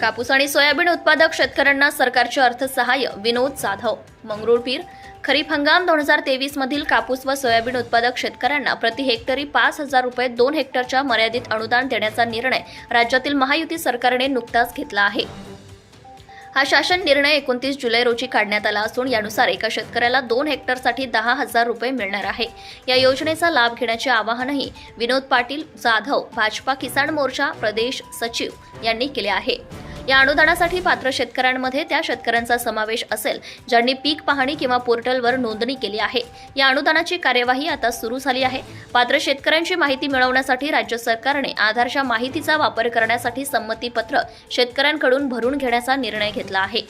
कापूस आणि सोयाबीन उत्पादक शेतकऱ्यांना सरकारचे अर्थसहाय्य विनोद जाधव मंगरुळपीर खरीप हंगाम दोन हजार तेवीस मधील कापूस व सोयाबीन उत्पादक शेतकऱ्यांना प्रति हेक्टरी पाच हजार रुपये दोन हेक्टरच्या मर्यादित अनुदान देण्याचा निर्णय राज्यातील महायुती सरकारने नुकताच घेतला आहे. हा शासन निर्णय एकोणतीस जुलै रोजी काढण्यात आला असून यानुसार एका शेतकऱ्याला दोन हेक्टरसाठी दहा हजार रुपये मिळणार आहे. या योजनेचा लाभ घेण्याचे आवाहनही विनोद पाटील जाधव भाजपा किसान मोर्चा प्रदेश सचिव यांनी केले आहे. या अनुदानासाठी पात्र शेतकऱ्यांमध्ये त्या शेतकऱ्यांचा समावेश असेल ज्यांनी पीक पाहणी किंवा पोर्टलवर नोंदणी केली आहे. या अनुदानाची कार्यवाही आता सुरू झाली आहे. पात्र शेतकऱ्यांची माहिती मिळवण्यासाठी राज्य सरकारने आधारच्या माहितीचा वापर करण्यासाठी संमतीपत्र शेतकऱ्यांकडून भरून घेण्याचा निर्णय घेतला आहे.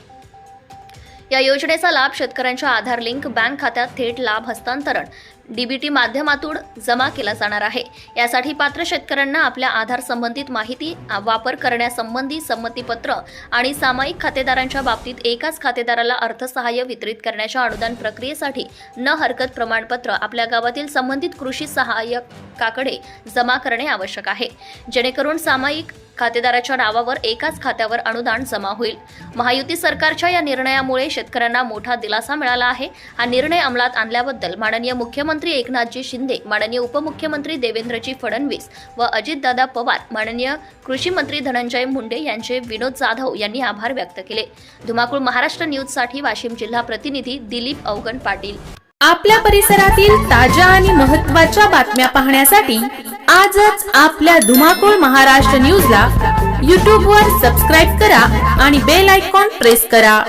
या योजनेचा लाभ शेतकऱ्यांच्या आधार लिंक बँक खात्यात थेट लाभ हस्तांतरण डीबीटी माध्यमातून जमा केला जाणार आहे. यासाठी पात्र शेतकऱ्यांना आपल्या आधार संबंधित माहिती वापर करण्यासंबंधी संमतीपत्र आणि सामायिक खातेदारांच्या बाबतीत एकाच खातेदाराला अर्थसहाय्य वितरित करण्याच्या अनुदान प्रक्रियेसाठी न हरकत प्रमाणपत्र आपल्या गावातील संबंधित कृषी सहाय्यकाकडे जमा करणे आवश्यक आहे. जेणेकरून सामायिक खातेदाराच्या नावावर एकाच खात्यावर अनुदान जमा होईल. महायुती सरकारच्या या निर्णयामुळे शेतकऱ्यांना मोठा दिलासा मिळाला आहे. हा निर्णय अंमलात आणल्याबद्दल माननीय मुख्यमंत्री मुख्यमंत्री एकनाथजी शिंदे माननीय उपमुख्यमंत्री देवेंद्रजी फडणवीस व अजितदादा पवार माननीय कृषी मंत्री धनंजय मुंडे यांचे विनोद जाधव यांनी आभार व्यक्त केले. धुमाकूळ महाराष्ट्र न्यूजसाठी वाशिम जिल्हा प्रतिनिधी दिलीप अवगण पाटील. आपल्या परिसरातील ताज्या आणि महत्त्वाच्या बातम्या पाहण्यासाठी आजच आपल्या धुमाकूळ महाराष्ट्र न्यूजला यूट्यूबवर सबस्क्राईब करा आणि बेल आयकॉन प्रेस करा.